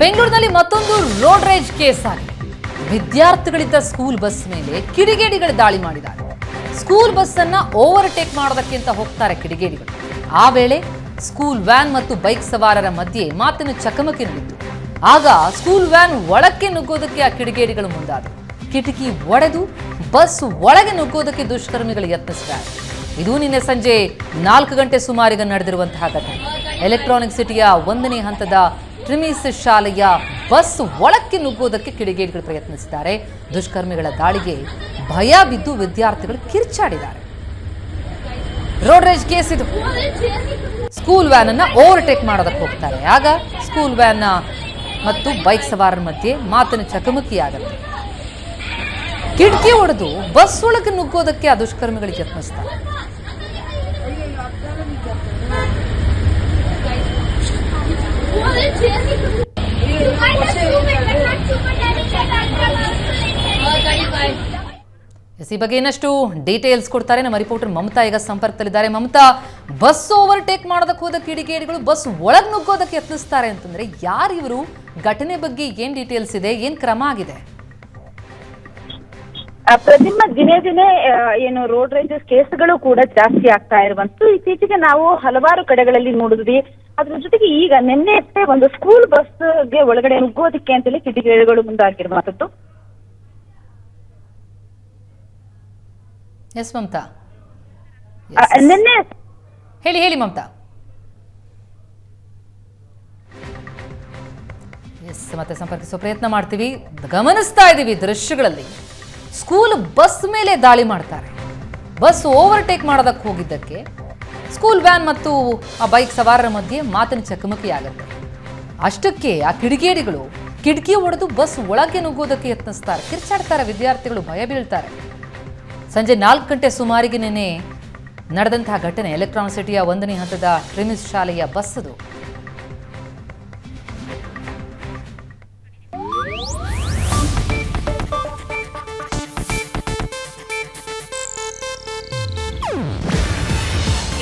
ಬೆಂಗಳೂರಿನಲ್ಲಿ ಮತ್ತೊಂದು road rage case ಆಗಿದೆ. ವಿದ್ಯಾರ್ಥಿಗಳಿದ್ದ ಸ್ಕೂಲ್ ಬಸ್ ಮೇಲೆ ಕಿಡಿಗೇಡಿಗಳು ದಾಳಿ ಮಾಡಿದ್ದಾರೆ. ಸ್ಕೂಲ್ ಬಸ್ ಅನ್ನ ಓವರ್ಟೇಕ್ ಮಾಡೋದಕ್ಕಿಂತ ಹೋಗ್ತಾರೆ ಕಿಡಿಗೇಡಿಗಳು. ಆ ವೇಳೆ ಸ್ಕೂಲ್ ವ್ಯಾನ್ ಮತ್ತು ಬೈಕ್ ಸವಾರರ ಮಧ್ಯೆ ಮಾತಿನ ಚಕಮಕಿ ನಡೆಯಿತು ಆಗ ಸ್ಕೂಲ್ ವ್ಯಾನ್ ಒಳಕ್ಕೆ ನುಗ್ಗೋದಕ್ಕೆ ಆ ಕಿಡಿಗೇಡಿಗಳು ಮುಂದಾದರು. ಕಿಟಕಿ ಒಡೆದು ಬಸ್ ಒಳಗೆ ನುಗ್ಗೋದಕ್ಕೆ ದುಷ್ಕರ್ಮಿಗಳು ಯತ್ನಿಸಿದ್ದಾರೆ. ಇದು ನಿನ್ನೆ ಸಂಜೆ ನಾಲ್ಕು ಗಂಟೆ ಸುಮಾರಿಗೆ ನಡೆದಿರುವಂತಹ ಘಟನೆ. ಎಲೆಕ್ಟ್ರಾನಿಕ್ ಸಿಟಿಯ ಒಂದನೇ ಹಂತದ ಟ್ರಿಮಿಸ್ ಶಾಲೆಯ ಬಸ್ ಒಳಕ್ಕೆ ನುಗ್ಗುವುದಕ್ಕೆ ಕಿಡಿಗೇಡಿಗಳು ಪ್ರಯತ್ನಿಸಿದ್ದಾರೆ. ದುಷ್ಕರ್ಮಿಗಳ ದಾಳಿಗೆ ಭಯ ಬಿದ್ದು ವಿದ್ಯಾರ್ಥಿಗಳು ಕಿರ್ಚಾಡಿದ್ದಾರೆ. ರೋಡ್ ರೇಜ್ ಕೇಸ್ ಇದು. ಸ್ಕೂಲ್ ವ್ಯಾನ್ ಅನ್ನ ಓವರ್ಟೇಕ್ ಮಾಡೋದಕ್ಕೆ ಹೋಗ್ತಾರೆ. ಆಗ ಸ್ಕೂಲ್ ವ್ಯಾನ್ ಮತ್ತು ಬೈಕ್ ಸವಾರರ ಮಧ್ಯೆ ಮಾತಿನ ಚಕಮಕಿ ಆಗುತ್ತೆ ಕಿಟಕಿ ಹೊಡೆದು ಬಸ್ ಒಳಗೆ ನುಗ್ಗೋದಕ್ಕೆ ಆ ದುಷ್ಕರ್ಮಿಗಳಿಗೆ ಯತ್ನಿಸ್ತಾರೆ. ಈ ಬಗ್ಗೆ ಇನ್ನಷ್ಟು ಡೀಟೇಲ್ಸ್ ಕೊಡ್ತಾರೆ. ನಮ್ಮ ರಿಪೋರ್ಟರ್ ಮಮತಾ ಈಗ ಸಂಪರ್ಕದಲ್ಲಿದ್ದಾರೆ. ಮಮತಾ ಬಸ್ ಓವರ್ಟೇಕ್ ಮಾಡೋದಕ್ಕೆ ಹೋದ ಕಿಡಿಗೇಡಿಗಳು ಬಸ್ ಒಳಗೆ ನುಗ್ಗೋದಕ್ಕೆ ಯತ್ನಿಸ್ತಾರೆ ಅಂತಂದ್ರೆ ಯಾರು ಇವರು ಘಟನೆ ಬಗ್ಗೆ ಏನ್ ಡೀಟೇಲ್ಸ್ ಇದೆ? ಏನ್ ಕ್ರಮ ಆಗಿದೆ? ಪ್ರತಿಮಾ ದಿನೇ ದಿನೇ ಏನು ರೋಡ್ ರೇಂಜಸ್ ಕೇಸ್ಗಳು ಕೂಡ ಜಾಸ್ತಿ ಆಗ್ತಾ ಇರುವಂತದ್ದು ಇತ್ತೀಚೆಗೆ ನಾವು ಹಲವಾರು ಕಡೆಗಳಲ್ಲಿ ನೋಡಿದ್ವಿ. ಅದ್ರ ಜೊತೆಗೆ ಈಗ ನಿನ್ನೆ ಅಷ್ಟೇ ಒಂದು ಸ್ಕೂಲ್ ಬಸ್ಗೆ ಒಳಗಡೆ ನುಗ್ಗೋದಕ್ಕೆ ಅಂತೇಳಿ ಕಿಡಿಗೇಡಿಗಳು ಮುಂದಾಗಿರುವಂತದ್ದು ಎಸ್ ಮಮತಾ. ನಿನ್ನೆ ಹೇಳಿ ಹೇಳಿ ಮಮತಾ. ಎಸ್ ಮತ್ತೆ ಸಂಪರ್ಕಿಸುವ ಪ್ರಯತ್ನ ಮಾಡ್ತೀವಿ. ಗಮನಿಸ್ತಾ ಇದ್ದೀವಿ ದೃಶ್ಯಗಳಲ್ಲಿ. ಸ್ಕೂಲ್ ಬಸ್ ಮೇಲೆ ದಾಳಿ ಮಾಡ್ತಾರೆ. ಬಸ್ ಓವರ್ಟೇಕ್ ಮಾಡೋದಕ್ಕೆ ಹೋಗಿದ್ದಕ್ಕೆ ಸ್ಕೂಲ್ ವ್ಯಾನ್ ಮತ್ತು ಆ ಬೈಕ್ ಸವಾರರ ಮಧ್ಯೆ ಮಾತಿನ ಚಕಮಕಿ ಆಗುತ್ತೆ ಅಷ್ಟಕ್ಕೆ ಆ ಕಿಡಿಗೇಡಿಗಳು ಕಿಟಕಿ ಒಡೆದು ಬಸ್ ಒಳಗೆ ನುಗ್ಗೋದಕ್ಕೆ ಯತ್ನಿಸ್ತಾರೆ. ಕಿರ್ಚಾಡ್ತಾರೆ, ವಿದ್ಯಾರ್ಥಿಗಳು ಭಯ ಬೀಳ್ತಾರೆ. ಸಂಜೆ ನಾಲ್ಕು ಗಂಟೆ ಸುಮಾರಿಗೆ ನೆನೆ ನಡೆದಂತಹ ಘಟನೆ ಎಲೆಕ್ಟ್ರಾನಿಕ್ ಸಿಟಿಯ ಒಂದನೇ ಹಂತದ ಟ್ರಿಮಿಸ್ ಶಾಲೆಯ ಬಸ್